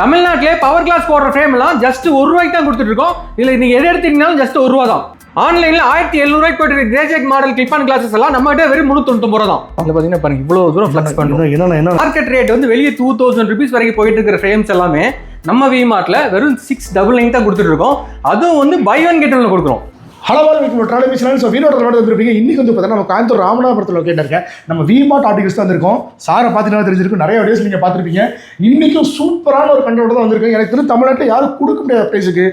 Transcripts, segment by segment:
தமிழ்நாட்டிலே power glass போடுற frame எல்லாம் ஜஸ்ட் ஒரு ரூபாய்க்கு தான் கொடுத்துட்டு இருக்கோம். இதுல நீங்க எது எடுத்தீங்கனாலும் ஜஸ்ட் ஒரு ரூபா தான் ஆன்லைன்ல ஆயிரத்தி எழுநூறுவாய்க்கு போயிட்டு கிரேஜெட் மாடல் கிளிப் ஆன் கிளாஸஸ் எல்லாம் நம்ம கிட்ட வெறும் ரூபா தான் அதுல பாத்தீங்கன்னா பாருங்க இவ்வளவு தூரம் ஃபிளக்ஸ் என்னண்ணா என்ன மார்க்கெட் ரேட் வந்து வெளியே டூ தௌசண்ட் ருபீஸ் வரைக்கும் போயிட்டு இருக்கிற ஃப்ரேம்ஸ் எல்லாமே நம்ம வி மார்ட்ல வெறும் சிக்ஸ் டபுள் நைன் தான் கொடுத்துட்டு இருக்கோம். அதுவும் வந்து பை ஒன் கெட் ஒன்ல கொடுக்குறோம். Hello welcome travel mission so வீணோட விளையாட வந்திருப்பீங்க இன்னைக்கு வந்து பார்த்தீங்கன்னா நம்ம காயத்தூர் ராமநாதபுரத்தில் லொக்கேட் இருக்கேன். நம்ம விமார்ட் ஆர்டிகல்ஸ் தான் வந்திருக்கோம். சாரை பார்த்துட்டு தெரிஞ்சிருக்கும். நிறைய வீடியோஸ் நீங்கள் பார்த்துருப்பீங்க. இன்னைக்கும் சூப்பரான ஒரு கண்டோட தான் வந்திருக்கேன். எனக்கு தெரிஞ்சு தமிழ்நாட்டில் யாரும் கொடுக்க முடியாத ப்ரைஸுக்கு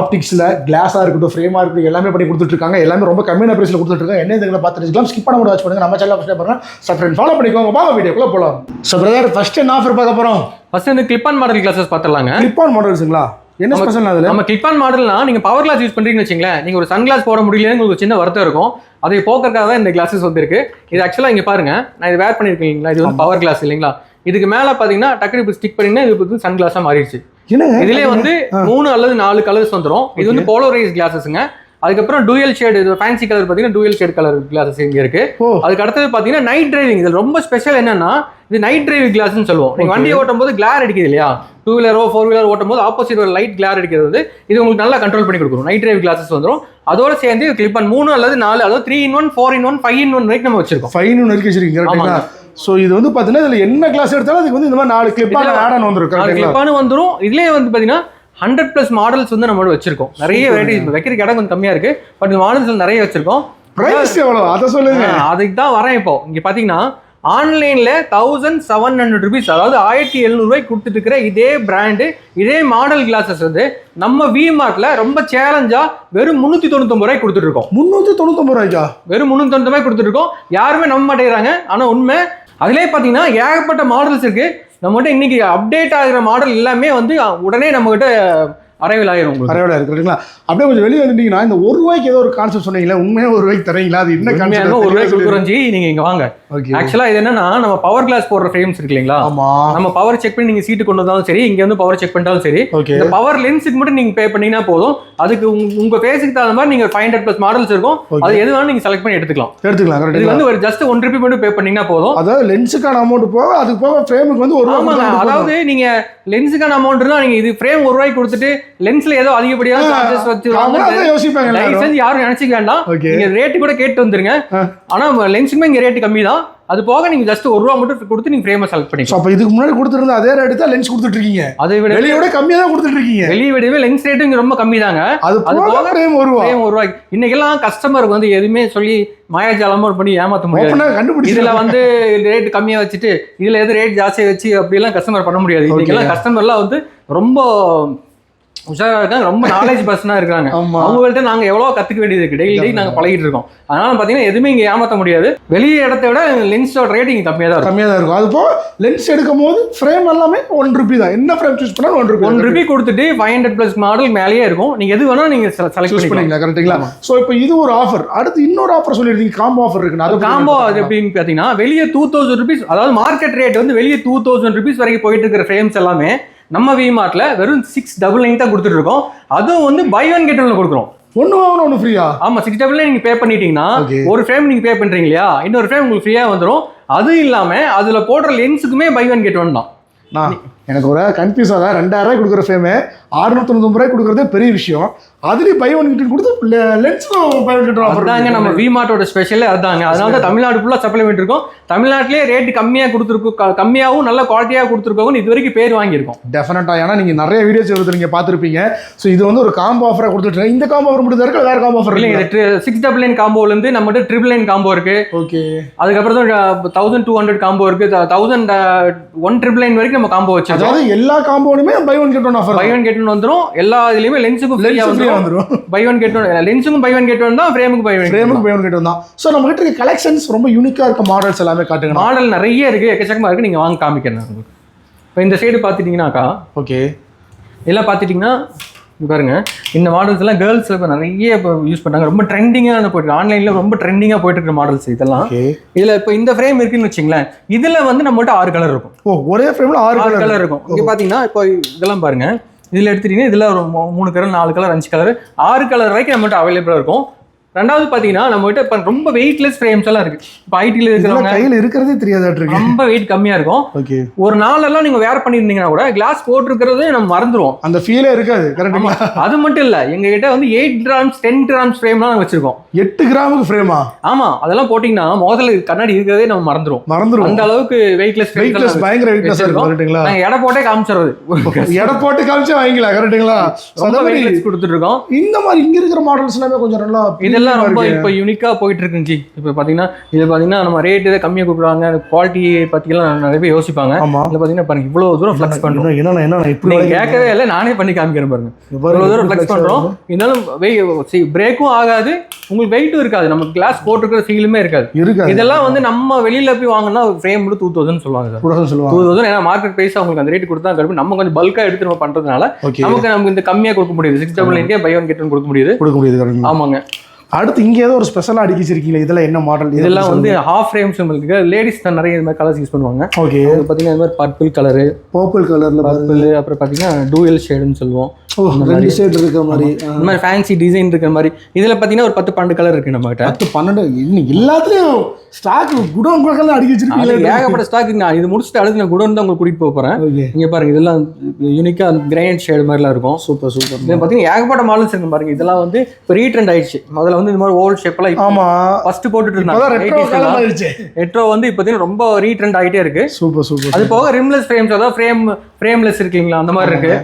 ஆப்டிக்ஸில் கிளாஸாக இருக்கட்டும் ஃப்ரேமாக இருக்கட்டும் எல்லாமே பண்ணி கொடுத்துட்ருக்காங்க எல்லாமே ரொம்ப கம்மியான ப்ரைஸில் கொடுத்துட்ருக்காங்க என்ன இதுங்களை பார்த்துருக்கலாம் ஸ்கிப் பண்ண கூட வாட்ச் பண்ணுங்க. நம்ம சேனல் ஃபஸ்ட் பாருங்க சப்ஸ்கிரைப் ஃபாலோ பண்ணிக்கோங்க. வாங்க வீடியோக்குள்ளே போகலாம் ஸோ பிரதர் ஃபஸ்ட் என்ன ஆஃபர் பார்க்க போகிறோம் ஃபர்ஸ்ட் வந்து கிளிப் ஆன் மாடல் கிளாஸஸ் பார்த்துலாங்க கிளிப் ஆன் மாடல்ஸுங்களா என்ன ஸ்பெஷல் அதில்? நம்ம கிளிப் ஆன் மாடல்னா நீங்க பவர் கிளாஸ் யூஸ் பண்றீங்கன்னு வச்சுங்களேன். நீங்க ஒரு சன் கிளாஸ் போட முடியலன்னு உங்களுக்கு சின்ன வருத்தம் இருக்கும். அதை போக்குறதுக்காக தான் இந்த கிளாஸஸ் வந்திருக்கு. இது ஆக்சுவலா இங்க பாருங்க. நான் இது வேர் பண்ணிருக்கேன் இல்லைங்களா? இது வந்து பவர் கிளாஸ் இல்லைங்களா? இதுக்கு மேல பாத்தீங்கன்னா டக்குனு இப்படி ஸ்டிக் பண்ணீங்கன்னா இது வந்து சன் கிளாஸா மாறிடுச்சு இதுலயே வந்து மூணு அல்லது நாலு கலர்ஸ் வந்துரும். இது வந்து போலரைஸ் கிளாஸஸ்ங்க அதுக்கப்புறம் டூயல் ஷேட் இது ஃபேன்சி கலர் பார்த்தீங்கன்னா டூயல் ஷேட் கலர் கிளாஸஸ் இங்க இருக்கு. அதுக்கு அடுத்தது பார்த்தீங்கன்னா நைட் டிரைவிங் இது ரொம்ப ஸ்பெஷல் என்னன்னா இது நைட் டிரைவிங் கிளாஸ்னு சொல்லுவோம். நீங்க வண்டி ஓட்டும் போது கிளார் அடிக்குது இல்லையா? டூ வீலரோ ஃபோர் வீலர் ஓட்டும் போது ஆப்போசிட் ஒரு லைட் கிளார் அடிக்கிறது இது உங்களுக்கு நல்லா கண்ட்ரோல் பண்ணி கொடுக்கும். நைட் டிரைவ் கிளாஸஸ் வந்துரும். அதோட சேர்ந்து கிளிப் ஆன் மூணு அல்லது நாலு அதாவது three in one four in one five in one வரைக்கும் நம்ம வச்சிருக்கோம். ஃபைன் நெருக்கி வச்சிருக்கீங்க கரெக்டுங்களா ஸோ இது வந்து பார்த்தீங்கன்னா இதில் என்ன கிளாஸ் எடுத்தாலும் அதுக்கு வந்து இந்த மாதிரி நாலு கிளிப்பாக இதுல ஆட் ஆன் வந்துடும் நாலு கிளிப்பானு வந்துரும். இதுலயே வந்து பாத்தீங்கன்னா ஹண்ட்ரட் பிளஸ் மாடல்ஸ் வந்து நம்மளோட வச்சிருக்கோம். நிறைய வெரைட்டிஸ் வைக்கிறதுக்கு இடம் கொஞ்சம் கம்மியா இருக்கு. பட் மாடல்ஸ் நிறைய வச்சிருக்கோம். ப்ரைஸ் எவ்வளோ அதை சொல்லுங்க. அதுக்கு தான் வரேன் இப்போ. இங்க பாத்தீங்கன்னா ஆன்லைன்ல தௌசண்ட் செவன் ஹண்ட்ரட் ருபீஸ் அதாவது ஆயிரத்தி எழுநூறுபாய்க்கு கொடுத்துட்டு இருக்கிற இதே பிராண்டு இதே மாடல் கிளாஸஸ் வந்து நம்ம வி மார்ட்ல ரொம்ப சேலஞ்சா வெறும் முன்னூத்தி தொண்ணூத்தொம்பது ரூபாய்க்கு கொடுத்துட்டு இருக்கோம் முந்நூற்றி தொண்ணூத்தொம்பது ரூபாய்க்கா? வெறும் ரூபாய் கொடுத்துட்டு இருக்கோம் யாருமே நம்ப மாட்டேங்கிறாங்க. ஆனா உண்மை அதுலயே பாத்தீங்கன்னா ஏகப்பட்ட மாடல்ஸ் இருக்கு. நம்மகிட்ட இன்னைக்கு அப்டேட் ஆகிற மாடல் எல்லாமே வந்து உடனே நம்மகிட்ட அரைவில் ஆயிரும் உங்களுக்கு. பரவாயில்ல இருக்கு அப்படியே கொஞ்சம் வெளியே வந்துட்டீங்கன்னா இந்த ஒரு ரூபாய்க்கு ஏதோ ஒரு கான்செப்ட் சொன்னீங்களா உண்மையாக ஒரு ரூபாய்க்கு தரீங்களா அது என்ன உண்மையான ஒரு ரூபாய் கான்செப்ட் கொடுக்குறோம் ஜி நீங்க இங்க வாங்க. ஓகே ஆக்சுவலா இது என்னன்னா நம்ம பவர் கிளாஸ் போடுற ஃப்ரேம்ஸ் இருக்கு இல்லைங்களா? ஆமா. நம்ம பவர் செக் பண்ணி நீங்க சீட்டு கொண்டு வந்தாலும் சரி இங்க வந்து பவர் செக் பண்ணிட்டாலும் சரி ஓகே இந்த பவர் லென்ஸுக்கு மட்டும் நீங்க பே பண்ணீங்கன்னா போதும். அதுக்கு உங்க- உங்க ஃபேஸுக்கு தகுந்த மாதிரி நீங்க ஃபைவ் ஹண்ட்ரட் பிளஸ் மாடல்ஸ் இருக்கும். அது எது வேணாலும் நீங்க செலக்ட் பண்ணி எடுத்துக்கலாம். எடுத்துக்கலாம் இது வந்து ஒரு ஜஸ்ட் ஒன் ருபி மட்டும் பே பண்ணீங்கன்னா போதும். அதாவது லென்ஸுக்கான அமௌண்ட் போக அதுக்கு போக ஃப்ரேமுக்கு வந்து ஒரு அதாவது நீங்க லென்ஸுக்கான அமௌண்ட் இருந்தா நீங்க இது ஃப்ரேம் ஒரு ரூபாய்க்கு கொடுத்துட்டு லென்ஸ்ல ஏதோ அதிகப்படியான. சார்ஜஸ் வச்சு யோசிப்பாங்க தயவு செஞ்சு யாரும் நினைச்சுக்க வேண்டாம். நீங்க ரேட்டு கூட கேட்டு வந்துருங்க. ஆனா லென்ஸுக்குமே இங்க ரேட்டு கம்மி தான் அது போக நீங்க ஜஸ்ட் ஒரு ரூபா மட்டும் கொடுத்து நீங்க ஃப்ரேமை செலக்ட் பண்ணிக்கலாம். அப்போ இதுக்கு முன்னாடி கொடுத்துருந்த அதே ரேட்டு தான் லென்ஸ் கொடுத்துட்டு இருக்கீங்க அதை விட வெளியே விட கம்மியாக தான் கொடுத்துட்டு இருக்கீங்க வெளியே விடவே லென்ஸ் ரேட்டு இங்க ரொம்ப கம்மி தாங்க அது அது போக ஃப்ரேம் ஒரு ரூபா. ஒரு ரூபாய்க்கு இன்னைக்கெல்லாம் கஸ்டமருக்கு வந்து எதுவுமே சொல்லி மாயாஜாலமா பண்ணி ஏமாத்த முடியாது. கண்டுபிடிச்சு இதுல வந்து ரேட் கம்மியா வச்சுட்டு இதுல எது ரேட் ஜாஸ்தியா வச்சு அப்படிலாம் கஸ்டமர் பண்ண முடியாது. இன்னைக்கெல்லாம் கஸ்டமர்லாம் வந்து ரொம்ப உஷாரா இருக்காங்க ரொம்ப நாலேஜ் பர்சனா இருக்காங்க. அவங்கள்ட்ட நாங்க எவ்வளவு கத்துக்க வேண்டியது இருக்கு. டெய்லி நாங்க பழகிட்டு இருக்கோம். அதனால பாத்தீங்கன்னா எதுவுமே இங்க ஏமாத்த முடியாது. வெளிய இடத்தை விட லென்ஸோட ரேட்டிங் கம்மியா தான் இருக்கும். கம்மியாக தான் இருக்கும். அது போக லென்ஸ் எடுக்கும் போது ஃப்ரேம் எல்லாமே ஒன் ருபி தான். என்ன ஃப்ரேம் சூஸ் பண்ணாலும் ஒன் ருபி ஒன் ருபி கொடுத்துட்டு ஃபைவ் ஹண்ட்ரட் பிளஸ் மாடல் மேலேயே இருக்கும். நீங்க எது வேணா நீங்க செலக்ட் பண்ணிக்கலாம். கரெக்ட்டுங்களா ஸோ இப்போ இது ஒரு ஆஃபர் அடுத்து இன்னொரு ஆஃபர் சொல்லியிருந்தீங்க காம்போ ஆஃபர் இருக்குன்னு. அதை காம்போ அது எப்படின்னு பார்த்தீங்கன்னா வெளியே டூ தௌசண்ட் ருபீஸ் அதாவது மார்க்கெட் ரேட் வந்து வெளியே டூ தௌசண்ட் ருபீஸ் வரைக்கும் போயிட்டு இருக்கிற ஃப்ரேம்ஸ் எல்லாமே நம்ம வி மார்ட்ல வெறும் சிக்ஸ் டபுள் நைன் தான் கொடுத்துட்டு இருக்கோம் அதுவும் வந்து பை ஒன் கெட் ஒன்று கொடுக்குறோம். ஒன்று வாங்கணும் ஒன்று ஃப்ரீயா ஆமா சிக்ஸ் டபுள் நீங்க பே பண்ணிட்டீங்கன்னா. ஒரு ஃப்ரேம் நீங்க பே பண்றீங்க இல்லையா? இன்னொரு ஃப்ரேம் உங்களுக்கு ஃப்ரீயா வந்துரும். அது இல்லாம அதுல போடுற லென்ஸுக்குமே பை ஒன் கெட் ஒன் தான். நான் எனக்கு ஒரு கன்ஃபியூஸ் ஆகா ரெண்டாயிரம் ரூபாய் கொடுக்குற ஃப்ரேமு அறுநூத்தொண்ணூறு ரூபாய் கொடுக்குறதே பெரிய விஷயம். அதுலேயும் பை ஒன் கிட்ட கொடுத்து லென்ஸும் பை ஒன் கிட்ட ஆஃபர் அதாங்க நம்ம வி மார்ட்டோட ஸ்பெஷலே அதாங்க. அதனால தான் தமிழ்நாடு ஃபுல்லாக சப்ளை பண்ணிருக்கோம் தமிழ்நாட்டிலே ரேட் கம்மியாக கொடுத்துருக்கோம் கம்மியாகவும் நல்ல குவாலிட்டியாக கொடுத்துருக்கோம்னு இது வரைக்கும் பேர் வாங்கியிருக்கோம். டெஃபினட்டாக ஏன்னா நீங்கள் நிறைய வீடியோஸ் எடுத்து நீங்கள் பார்த்துருப்பீங்க. ஸோ இது வந்து ஒரு காம்போ ஆஃபராக கொடுத்துட்டு இந்த காம்போ ஆஃபர் மட்டும் இருக்கு? வேறு காம்போ ஆஃபர் இல்லைங்க இல்லைங்க இது சிக்ஸ் டபுள் நைன் காம்போலேருந்து நம்மகிட்ட ட்ரிபிள் நைன் காம்போ இருக்கு. ஓகே அதுக்கப்புறம் தௌசண்ட் டூ ஹண்ட்ரட் காம்போ இருக்கு. தௌசண்ட் ஒன் ட்ரிபிள் நைன் வரைக்கும் நம்ம காம்போ வச்சிருக்கோம். அதாவது எல்லா காம்போனுமே buy one get one offer buy one get one வந்துரும். எல்லா இதுலயுமே லென்ஸுக்கும் ஃப்ரீயா வந்துரும். பை ஒன் கெட் ஒன் லென்ஸுக்கும் பை ஒன் கெட் ஒன் தான் ஃப்ரேமுக்கு பை ஒன் ஃப்ரேமுக்கு பை ஒன் கெட் ஒன் தான். ஸோ நம்ம கிட்ட இருக்க கலெக்ஷன்ஸ் ரொம்ப யூனிக்காக இருக்க மாடல்ஸ் எல்லாமே காட்டுங்க மாடல் நிறைய இருக்கு எக்கச்சக்கமா இருக்கு நீங்க வாங்க காமிக்கிறேன் உங்களுக்கு. இப்போ இந்த சைடு பார்த்துட்டீங்கன்னாக்கா ஓகே இதெல்லாம் பார்த்துட்டிங்கன்னா பாருங்க இந்த மாடல்ஸ் எல்லாம் கேர்ள்ஸ் இப்போ நிறைய இப்போ யூஸ் பண்றாங்க. ரொம்ப ட்ரெண்டிங்காக போயிட்டு ஆன்லைன்ல ரொம்ப ட்ரெண்டிங்காக போயிட்டு இருக்கிற மாடல்ஸ் இதெல்லாம். இதுல இப்போ இந்த ஃப்ரேம் இருக்குன்னு வச்சுங்களேன் இதுல வந்து நம்மகிட்ட ஆறு கலர் இருக்கும். ஓ ஒரே ஃப்ரேமில் ஆறு கலர் இருக்கும். இங்க பாத்தீங்கன்னா இப்போ இதெல்லாம் பாருங்க இதில் எடுத்துட்டீங்கன்னா இதில் ஒரு மூணு கலர் நாலு கலர் அஞ்சு கலர் ஆறு கலர் வரைக்கும் நம்மகிட்ட அவைலபிளாக இருக்கும். ரெண்டாவது பாத்தீங்கன்னா நம்ம கிட்ட இப்ப ரொம்ப வெயிட்லெஸ் ஃப்ரேம்ஸ் எல்லாம் இருக்கு. இப்ப ஐடில இதெல்லாம் இருக்கிறவங்க கையில இருக்கிறதே தெரியாதாட்டு இருக்கு. ரொம்ப வெயிட் கம்மியா இருக்கும். ஓகே. ஒரு நாளெல்லாம் நீங்க வேர் பண்ணியிருந்தீங்கன்னா கூட கிளாஸ் போட்டிருக்கிறதே நம்ம மறந்துருவோம். அந்த ஃபீலே இருக்காது கரெக்டுங்களா அது மட்டும் இல்ல எங்க கிட்ட வந்து எயிட் கிராம்ஸ் டென் கிராம்ஸ் ஃப்ரேம்லாம் நாங்க வச்சிருக்கோம். எட்டு கிராமுக்கு ஃப்ரேமா ஆமா. அதெல்லாம் போட்டீங்கன்னா முதல்ல கண்ணாடி இருக்கிறதே நம்ம மறந்துரும் மறந்துடும் அந்த அளவுக்கு வெயிட்லெஸ் வெயிட்லெஸ் பயங்கர வெயிட்லெஸ் இருக்கும் கரெக்டுங்களா நாங்க எடை போட்டே காமிச்சிடுறது. எடை போட்டு காமிச்சு வாங்கிக்கலாம் கரெக்டுங்களா ரொம்ப வெயிட்லெஸ் கொடுத்துட்டு இருக்கோம். இந்த மாதிரி இங்க இருக்கிற மாடல்ஸ் எல்லாமே கொஞ்சம் நல்லா இதெல்லாம் ரொம்ப இருக்கு. இப்போ யூனிக்கா போயிட்டு இருக்குங்க இப்போ பாத்தீங்கன்னா இது பாத்தீங்கன்னா நம்ம ரேட் இதை கம்மியா கொடுக்குறாங்க. குவாலிட்டி பத்திலாம் நிறைய பேர் யோசிப்பாங்க. இதுல பாத்தீங்கன்னா பாருங்க இவ்வளவு தூரம் ஃபிளக்ஸ் பண்றோம். என்ன என்ன இப்படி கேட்கவே இல்லை நானே பண்ணி காமிக்கிறேன் பாருங்க. இவ்வளவு தூரம் ஃபிளக்ஸ் பண்றோம். இருந்தாலும் பிரேக்கும் ஆகாது. உங்களுக்கு வெயிட்டும் இருக்காது. நம்ம கிளாஸ் போட்டிருக்கிற ஃபீலுமே இருக்காது. இருக்காது. இதெல்லாம் வந்து நம்ம வெளியில போய் வாங்கினா ஃப்ரேம் மட்டும் டூ தௌசண்ட் சொல்லுவாங்க சார். கூட டூ சொல்லுவாங்க. தௌசண்ட் ஏன்னா மார்க்கெட் பிரைஸ் அவங்களுக்கு அந்த ரேட் கொடுத்தா கருப்பு நம்ம கொஞ்சம் பல்கா எடுத்து நம்ம பண்றதுனால ஓகே நமக்கு நமக்கு இந்த கம்மியா கொடுக்க முடியுது. சிக்ஸ் டபுள் நைன்கே பை ஒன் கெட் ஒன் கொடுக்க முடியுது. கொடுக்க முடியுது ஆமாங்க. அடுத்து இங்க ஏதோ ஒரு ஸ்பெஷலா அடிக்க வச்சிருக்கீங்களா இதெல்லாம் என்ன மாடல் இதெல்லாம் வந்து ஹாஃப் ஃப்ரேம்ஸ் உங்களுக்கு லேடிஸ் தான் நிறைய இது மாதிரி கலர்ஸ் யூஸ் பண்ணுவாங்க. ஓகே இது பார்த்தீங்கன்னா இந்த மாதிரி பர்பிள் கலரு பர்பிள் கலர்ல பர்பிள் அப்புறம் பார்த்தீங்கன்னா டூயல் ஷேடுன்னு சொல்லுவோம். ரெண்டு ஷேட் இருக்க மாதிரி. இந்த மாதிரி ஃபேன்சி டிசைன் இருக்கிற மாதிரி. இதில் பார்த்தீங்கன்னா ஒரு பத்து பன்னெண்டு கலர் இருக்கு நம்ம கிட்ட பத்து பன்னெண்டு இன்னும் எல்லாத்துலயும் ஸ்டாக் குடோன் குடக்கெல்லாம் அடிக்க அது வச்சிருக்கீங்களா ஏகப்பட்ட ஸ்டாக் நான் இது முடிச்சுட்டு அடுத்து நான் குடோன் தான் உங்களுக்கு கூட்டிட்டு போக ஓகே இங்க பாருங்க இதெல்லாம் யூனிக்கா கிரைனட் ஷேடு மாதிரிலாம் இருக்கும். Super super. இது பார்த்தீங்கன்னா ஏகப்பட்ட மாடல்ஸ் இருக்கு பாருங்க. இதெல்லாம் வந்து இப்போ ரீட்ரெண்ட் ஆயிடுச்சு. முதல்ல வந்து இந்த மாதிரி ஓல்ட் ஷேப்லாம் ஆமா. ஃபர்ஸ்ட் போட்டுட்டு ரெட்ரோ இருந்தாங்க எட்ரோ வந்து இப்போ பார்த்தீங்கன்னா ரொம்ப ரீட்ரெண்ட் ஆகிட்டே இருக்கு. சூப்பர் சூப்பர் அது போக ரிம்லெஸ் ஃப்ரேம்ஸ் அதாவது ஃப்ரேம் ஃப்ரேம்லெஸ் இருக்குங்களா? அந்த மாதிரி இருக்கு.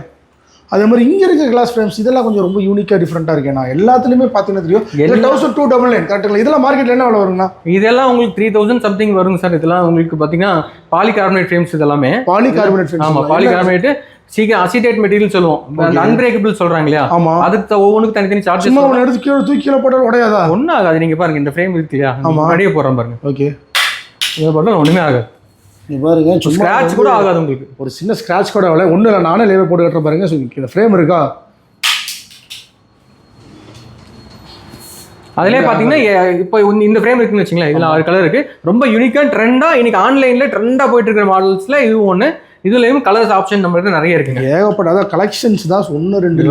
அதே மாதிரி இங்க இருக்க கிளாஸ் ஃப்ரேம்ஸ் இதெல்லாம் கொஞ்சம் ரொம்ப யூனிக்கா டிஃப்ரெண்டா இருக்கு. நான் எல்லாத்துலயுமே பாத்தீங்கன்னா தெரியும். தௌசண்ட் டூ டபுள் நைன் கரெக்டுங்களா இதெல்லாம் மார்க்கெட்ல என்ன விலை வருங்கண்ணா? இதெல்லாம் உங்களுக்கு த்ரீ தௌசண்ட் சம்திங் வருங்க சார். இதெல்லாம் உங்களுக்கு பார்த்தீங்கன்னா பாலிகார்பனேட் ஃப்ரேம்ஸ் இதெல்லாமே. பாலி கார்பனேட் ஆமா பாலிகார்பனேட் சீக்கிரம் அசிடேட் மெட்டீரியல் சொல்லுவோம். அன்பிரேக்கபிள் சொல்றாங்க இல்லையா? ஆமா. அதுக்கு ஒவ்வொன்றுக்கு தனித்தனி சார்ஜஸ் சும்மா ஒன்று எடுத்து கீழே தூக்கி கீழே போட்டாலும் உடையாதா? ஒன்றும் ஆகாது. நீங்க பாருங்க இந்த ஃப்ரேம் இருக்கு இல்லையா ஆமா. முன்னாடியே போடுறேன் பாருங்க. ஓகே இதை போட்டால் ஒண்ணுமே ஆகாது. நீ பாருங்க ஸ்கிராட்ச் கூட ஆகாது உங்களுக்கு. ஒரு சின்ன ஸ்கிராட்ச் கூட இல்லை ஒன்றும் இல்லை நானே லேவே போட்டு கட்டுறேன் பாருங்க. இந்த ஃப்ரேம் இருக்கா? அதுலயே பாத்தீங்கன்னா எ- இப்போ இந்த- ஃப்ரேம் இருக்குன்னு வச்சுங்களேன் இதுல ஆறு கலர் இருக்கு. ரொம்ப யூனிக்கா ட்ரெண்டா இன்னைக்கு ஆன்லைன்ல ட்ரெண்டா போயிட்டு இருக்கிற மாடல்ஸ்ல இது ஒண்ணு. இதுலயும் கலர்ஸ் ஆப்ஷன் நம்ம கிட்ட நிறைய இருக்குங்க. ஏகப்பட்ட அதான் கலெக்ஷன்ஸ் தான் ஒன்று ரெண்டு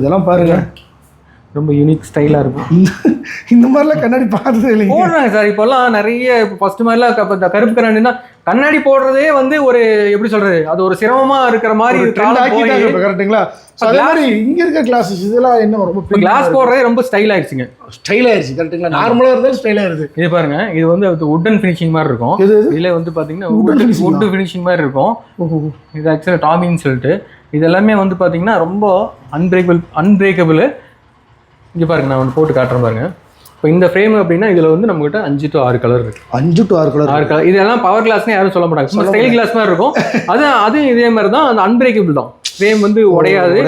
இதெல்லாம் பாருங்க. ரொம்ப யூனிக் ஸ்டைலா இருக்கும். இந்த மாதிரிலாம் கண்ணாடி பார்த்ததே இல்லைங்க. போடுறாங்க சார் இப்போல்லாம் நிறைய ஃபர்ஸ்ட் மாதிரிலாம் இந்த கருப்பு கண்ணாடினா கண்ணாடி போடுறதே வந்து ஒரு எப்படி சொல்றது அது ஒரு சிரமமா இருக்கிற மாதிரி இப்போ ஸோ அதே மாதிரி இங்க இருக்க கிளாஸஸ் இதெல்லாம் என்ன ரொம்ப கிளாஸ் போடுறதே ரொம்ப ஸ்டைல் ஆயிடுச்சுங்க. ஸ்டைல் ஆயிருச்சு கரெக்ட்டுங்களா நார்மலாக இருந்தாலும் ஸ்டைல் ஆயிருது. இது பாருங்க இது வந்து உட்டன் ஃபினிஷிங் மாதிரி இருக்கும். இதுல வந்து பாத்தீங்கன்னா finishing உட் ஃபினிஷிங் மாதிரி இருக்கும். இது ஆக்சுவலாக டாமின்னு சொல்லிட்டு. இது எல்லாமே வந்து பாத்தீங்கன்னா ரொம்ப அன்பிரேக்கபிள் அன்பிரேக்கபிள் இங்க பாருங்க நான் ஒன்று போட்டு காட்டுறேன் பாருங்க. இப்போ இந்த ஃப்ரேம் அப்படின்னா இதுல வந்து நம்மகிட்ட அஞ்சு டு ஆறு கலர் இருக்கு. அஞ்சு டு ஆறு கலர் ஆறு கலர் இதெல்லாம் பவர் கிளாஸ்னு யாரும் சொல்ல மாட்டாங்க. சும்மா ஸ்டைல் கிளாஸ் மாதிரி இருக்கும். அது அது இதே மாதிரி தான் அந்த அன்பிரேக்கபிள் தான். ஃப்ரேம் வந்து உடையாது.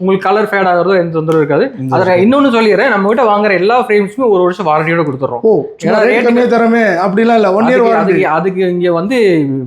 உங்களுக்கு கலர் ஃபேட் ஆகிறதோ எந்த தொந்தரவும் இருக்காது. அதில் இன்னொன்னு சொல்லிடுறேன். நம்ம கிட்ட வாங்குற எல்லா ஃப்ரேம்ஸுமே ஒரு வருஷம் வாரண்டியோட கொடுத்துட்றோம் ஓ ஏன்னா ரேட் rate கம்மியாக தரமே அப்படிலாம் இல்லை. ஒன் இயர் வாரண்டி அதுக்கு இங்க வந்து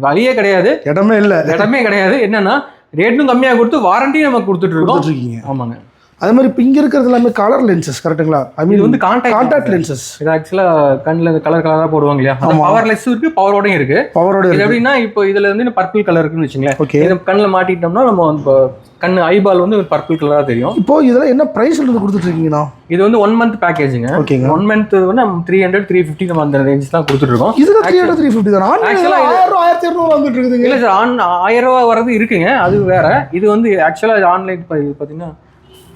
வழியே கிடையாது. இடமே இல்லை. இடமே கிடையாது. என்னன்னா ரேட்டும் கம்மியா கொடுத்து வாரண்டியும் நமக்கு கொடுத்துட்டு இருக்கோம். ஆமாங்க. அதே மாதிரி இப்போ இங்கே இருக்கிறது எல்லாமே கலர் லென்சஸ் கரெக்ட்டுங்களா ஐ மீன் வந்து கான்டாக்ட் கான்டாக்ட் லென்சஸ் இது ஆக்சுவலா கண்ணுல இந்த கலர் கலரா போடுவாங்க இல்லையா? ஆமா. பவர்லெஸ் இருக்கு பவரோடையும் இருக்கு. பவரோட எப்படின்னா இப்போ இதுல வந்து பர்பிள் கலர் இருக்குன்னு வச்சுங்களேன். ஓகே இது கண்ணுல மாட்டிட்டோம்னா நம்ம கண்ணு ஐபால் வந்து பர்பிள் கலரா தெரியும். இப்போ இதெல்லாம் என்ன ப்ரைஸ் இருந்து கொடுத்துட்டு இருக்கீங்கண்ணா? இது வந்து ஒன் மந்த் பேக்கேஜுங்க ஓகேங்க ஒன் மந்த் வந்து நம்ம த்ரீ ஹண்ட்ரட் த்ரீ ஃபிஃப்டி நம்ம அந்த ரேஞ்ச் தான் கொடுத்துட்டு இருக்கோம். இதுல த்ரீ ஹண்ட்ரட் த்ரீ ஃபிஃப்டி தான்? இது- ஆயிரம் ரூபா ஆயிரத்தி இரநூறு வந்துட்டு இருக்குதுங்க. இல்ல சார் ஆன் ஆயிரம் ரூபாய் வரது இருக்குங்க. அது வேற. இது வந்து ஆக்சுவலா இது ஆன்லைன் பாத்தீங்கன்னா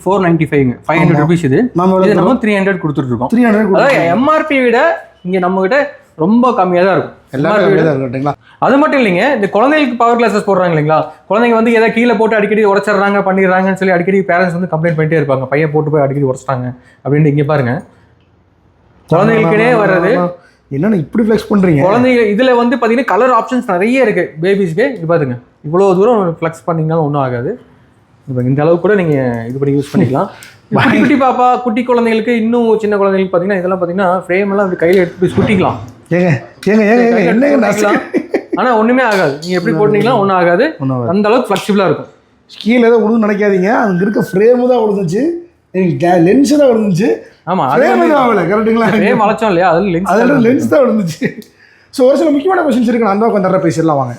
ஃபோர் நைன்டி ஃபைவ்ங்க ஃபைவ் ஹண்ட்ரட் ருபீஸ் இது. இது நம்ம த்ரீ ஹண்ட்ரட் கொடுத்துட்டு இருக்கோம் த்ரீ ஹண்ட்ரட் எம்ஆர்பி விட இங்க நம்ம கிட்ட ரொம்ப கம்மியா தான் இருக்கும். கம்மியாக இருக்கட்டுங்களா அது மட்டும் இல்லைங்க இந்த குழந்தைகளுக்கு பவர் கிளாஸஸ் போடுறாங்க இல்லைங்களா? குழந்தைங்க வந்து எதாவது கீழே போட்டு அடிக்கடி உடச்சிடுறாங்க பண்ணிடுறாங்கன்னு சொல்லி அடிக்கடி பேரண்ட்ஸ் வந்து கம்ப்ளைண்ட் பண்ணிட்டே இருப்பாங்க. பையன் போட்டு போய் அடிக்கடி உடச்சிட்டாங்க அப்படின்ட்டு இங்க பாருங்க. குழந்தைகளுக்குனே வர்றது என்னண்ணா இப்படி ஃப்ளெக்ஸ் பண்றீங்க? குழந்தைங்க இதுல வந்து பாத்தீங்கன்னா கலர் ஆப்ஷன்ஸ் நிறைய இருக்கு. பேபிஸ்க்கு இது பாருங்க இவ்வளவு தூரம் ஃப்ளெக்ஸ் பண்ணீங்கனாலும் ஒன்றும் ஆகாது. இப்போ இந்த அளவுக்கு கூட நீங்க இது பண்ணி யூஸ் பண்ணிக்கலாம். குட்டி குட்டி பாப்பா குட்டி குழந்தைங்களுக்கு இன்னும் சின்ன குழந்தைங்களுக்கு பாத்தீங்கன்னா இதெல்லாம் பாத்தீங்கன்னா ஃப்ரேம் எல்லாம் அப்படி கையில எடுத்து போய் சுட்டிக்கலாம். ஏங்க ஏங்க ஏங்க என்னங்க சுட்டிக்கலாம். ஆனா ஒண்ணுமே ஆகாது. நீங்க எப்படி போட்டீங்களா ஒன்றும் ஆகாது. ஒன்றும் அந்த அளவுக்கு ஃப்ளெக்சிபிளா இருக்கும். கீழே ஏதோ விழுந்து நினைக்காதீங்க. அங்க இருக்க ஃப்ரேமு தான் விழுந்துச்சு லென்ஸ் தான் விழுந்துச்சு ஆமா அது ஃப்ரேம் தான் ஆகல கரெக்டுங்களா ஃப்ரேம் வளைச்சோம் இல்லையா? அது லென்ஸ் அதில் லென்ஸ் தான் விழுந்துச்சு ஸோ ஒரு சில முக்கியமான கொஸ்டின்ஸ் இருக்கு. நான் அந்த உட்காந்து பேசிடலாம் வாங்க.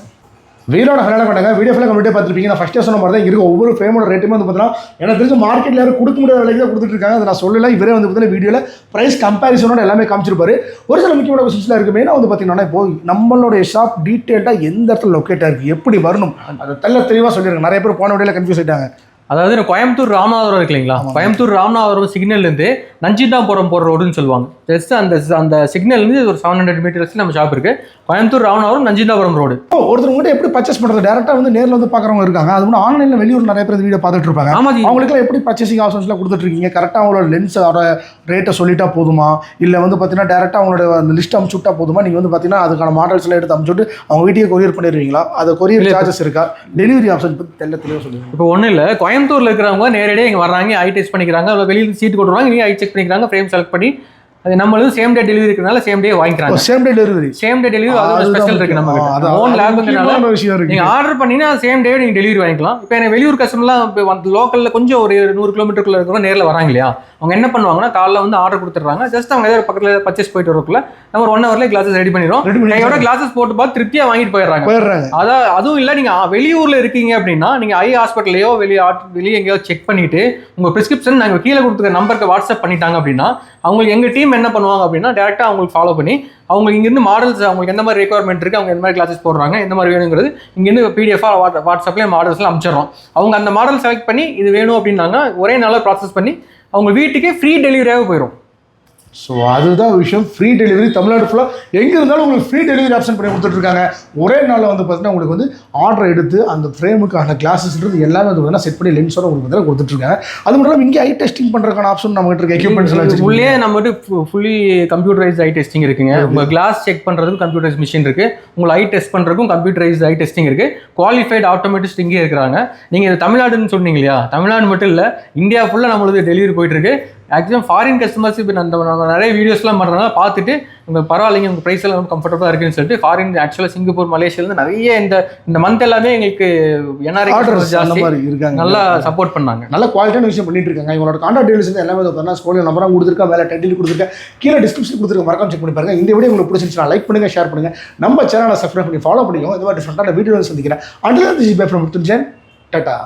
வீடியோட ஃபைனலாக பண்ணுங்க. வீடியோ ஃபுல்லாக கம்ப்ளீட்டாக பார்த்துருப்பீங்க. நான் ஃபஸ்ட்டே சொன்ன மாதிரி தான் இருக்க. ஒவ்வொரு ஃபேமோட ரேட்டுமே வந்து பார்த்தீங்கன்னா எனக்கு தெரிஞ்சு மார்க்கெட்டில் யாரும் கொடுக்க முடியாத விலைக்கு தான் கொடுத்துட்டு இருக்காங்க. அதை நான் சொல்லல. இவரே வந்து பார்த்தீங்கன்னா வீடியோவில் ப்ரைஸ் கம்பேரிசனோட எல்லாமே காமிச்சிருப்பாரு. ஒரு சில முக்கியமான கொஸ்டின்ஸ்லாம் இருக்குது மெயினாக வந்து பார்த்தீங்கன்னா இப்போ நம்மளுடைய ஷாப் டீட்டெயில்டாக எந்த இடத்துல லொக்கேட்டாக இருக்குது எப்படி வரணும்? அதை தெல்ல தெளிவாக சொல்லியிருக்காங்க நிறைய பேர் போன வீடியோவில் கன்ஃபியூஸ் ஆகிட்டாங்க அதாவது கோயம்புத்தூர் ராமநாதபுரம் இருக்கு இல்லைங்களா? கோயம்புத்தூர் ராமநாதபுரம் சிக்னல்ல இருந்து நஞ்சிதாபுரம் போற ரோடுன்னு சொல்லுவாங்க. ஜஸ்ட் அந்த அந்த சிக்னல் இருந்து ஒரு செவன் ஹண்ட்ரட் மீட்டர்ஸ் நம்ம ஷாப் இருக்கு. கோயம்புத்தூர் ராமநாதபுரம் நஞ்சிதாபுரம் ரோடு ஒருத்தர் உங்கள்கிட்ட எப்படி பர்ச்சேஸ் பண்ணுறது டேரெக்டாக வந்து நேரில் வந்து பார்க்குறவங்க இருக்காங்க. அது மட்டும் ஆன்லைனில் வெளியூர் நிறைய பேர் வீடியோ பார்த்துட்டு இருப்பாங்க. அவங்களுக்குலாம் எப்படி பர்ச்சேசிங் ஆப்ஷன்ஸ்லாம் கொடுத்துட்ருக்கீங்க கரெக்டாக அவங்களோட லென்ஸோட ரேட்டை சொல்லிட்டா போதுமா? இல்லை வந்து பார்த்தீங்கன்னா டேரெக்டாக அவங்களோட அந்த லிஸ்ட் அமுச்சு விட்டா போதுமா? நீங்கள் வந்து பார்த்தீங்கன்னா அதுக்கான மாடல்ஸ் எல்லாம் எடுத்து அமுச்சு விட்டு அவங்க வீட்டுக்கே கொரியர் பண்ணிடுவீங்களா? அது கொரியர் சார்ஜஸ் இருக்கா? டெலிவரி ஆப்ஷன் பற்றி தெல்ல தெளிவாக சொல்லுங்கள் இப்போ ஒன்றும் இல்லை. கோயம்புத்தூர்ல இருக்கிறவங்க நேரடியாக இங்கே வர்றாங்க ஐ டெஸ்ட் பண்ணிக்கிறாங்க இல்லை வெளியில் சீட் கொடுக்குறாங்க இங்கே ஐ செக் பண்ணிக்கிறாங்க ஃப்ரேம் செலக்ட் பண்ணி அது நம்மளும் சேம் டே டெலிவரி இருக்கிறனால சேம் டே வாங்கிக்கிறாங்க. Same day delivery same day delivery அதோட ஸ்பெஷல் இருக்கு நம்ம ஓன் லேபுங்கிறனால விஷயம் இருக்கு. நீங்க ஆர்டர் பண்ணீங்கன்னா சேம் டே நீங்க டெலிவரி வாங்கிக்கலாம். இப்போ எனக்கு வெளியூர் கஸ்டமர்லாம் இப்போ லோக்கல்ல கொஞ்சம் ஒரு நூறு கிலோமீட்டருக்குள்ள இருக்கிறவங்க நேரில் வராங்க இல்லையா? அவங்க என்ன பண்ணுவாங்கன்னா காலைல வந்து ஆர்டர் கொடுத்துட்றாங்க. ஜஸ்ட் அவங்க ஏதாவது பக்கத்துல பர்ச்சேஸ் போயிட்டு வரக்குள்ள நம்ம ஒரு ஒன் ஹவர்ல கிளாஸஸ் ரெடி பண்ணிடுவோம் கையோட கிளாஸஸ் போட்டு பார்த்து திருப்தியா வாங்கிட்டு போயிடுறாங்க. போயிடுறாங்க. அதான் அதுவும் இல்லை நீங்கள் வெளியூரில் இருக்கீங்க அப்படின்னா நீங்கள் ஐ ஹாஸ்பிட்டலையோ வெளியே வெளியே எங்கேயோ செக் பண்ணிட்டு உங்கள் ப்ரிஸ்கிரிப்ஷன் நாங்கள் கீழே கொடுத்துருக்க நம்பருக்கு வாட்ஸ்அப் பண்ணிட்டாங்க அப்படின்னா அவங்களுக்கு எங்கள் டீம் என்ன பண்ணுவாங்க அப்படின்னா டேரெக்டாக அவங்களுக்கு ஃபாலோ பண்ணி அவங்களுக்கு இங்கேருந்து மாடல்ஸ் அவங்களுக்கு எந்த மாதிரி ரெக்குவயர்மெண்ட் இருக்குது அவங்க எந்த மாதிரி கிளாஸஸ் போடுறாங்க எந்த மாதிரி வேணுங்கிறது இங்கேருந்து பிடிஎஃபாக வாட் வாட்ஸ்அப்லேயே மாடல்ஸ்லாம் அனுப்பிச்சிடுறோம் அவங்க அந்த மாடல் செலக்ட் பண்ணி இது வேணும் அப்படின்னாங்க ஒரே நாளில் ப்ராசஸ் பண்ணி அவங்க வீட்டுக்கே ஃப்ரீ டெலிவரியாகவே போயிடும் ஸோ அதுதான் விஷயம். ஃப்ரீ டெலிவரி தமிழ்நாடு ஃபுல்லாக எங்கே இருந்தாலும் உங்களுக்கு ஃப்ரீ டெலிவரி ஆப்ஷன் பண்ணி கொடுத்துட்ருக்காங்க ஒரே நாளில் வந்து பார்த்தீங்கன்னா உங்களுக்கு வந்து ஆர்டர் எடுத்து அந்த ஃப்ரேமுக்கான கிளாஸஸ்ன்றது எல்லாமே வந்து பார்த்தீங்கன்னா செட் பண்ணி லென்ஸோட உங்களுக்கு வந்து கொடுத்துட்ருக்காங்க அது மட்டும் இல்லாமல் இங்கே ஐ டெஸ்டிங் பண்ணுறதுக்கான ஆப்ஷன் நம்ம இருக்க. எக்யூப்மெண்ட்ஸ் எல்லாம். உள்ளே நம்ம ஃபுல்லி கம்ப்யூட்டரைஸ் ஐ டெஸ்டிங் இருக்குங்க. உங்க கிளாஸ் செக் பண்றதுக்கும் கம்ப்யூட்டரைஸ் மிஷின் இருக்கு. உங்களை ஐ டெஸ்ட் பண்றதுக்கும் கம்ப்யூட்டரைஸ் ஐ டெஸ்டிங் இருக்கு. குவாலிஃபைட் ஆட்டோமேட்டிஸ்ட் இங்கே இருக்கிறாங்க. நீங்க இது தமிழ்நாடுன்னு சொன்னீங்க இல்லையா? தமிழ்நாடு மட்டும் இல்ல இந்தியா ஃபுல்லா நம்மளுக்கு டெலிவரி போயிட்டு ஆக்சுவலாக ஃபாரின் கஸ்டமர்ஸ் இப்போ நம்ம நிறைய வீடியோஸ்லாம் பண்ணுறாங்க பார்த்துட்டு உங்கள் பரவாயில்லைங்க உங்கள் ப்ரைஸ் எல்லாம் கம்ஃபர்டபுளாக இருக்குன்னு சொல்லிட்டு ஃபாரின் ஆக்சுவலாக சிங்கப்பூர் மலேசியாலேருந்து நிறைய இந்த இந்த மந்த் எல்லாமே எங்களுக்கு என்ஆர்ஐ ஆர்டர்ஸ் அந்த மாதிரி இருக்காங்க. நல்லா சப்போர்ட் பண்ணாங்க. நல்ல குவாலிட்டியான விஷயம் பண்ணிட்டு இருக்காங்க. இவங்களோட கான்டாக்ட் டீடைல்ஸ் எல்லாமே பார்த்தீங்கன்னா ஸ்கூலில் நம்பராக கொடுத்துருக்கா வேலை டைட்டில் கொடுத்துருக்கேன் கீழே டிஸ்கிரிப்ஷன் கொடுத்துருக்க மறக்காம செக் பண்ணி பாருங்க. இந்த வீடியோ உங்களுக்கு பிடிச்சிருந்துச்சுன்னா லைக் பண்ணுங்க ஷேர் பண்ணுங்க. நம்ம சேனலை சப்ஸ்கிரைப் பண்ணி ஃபாலோ பண்ணிக்கோங்க. இந்த மாதிரி டிஃப்ரெண்டான வீடியோ சந்திக்கிறேன். And this bye from tata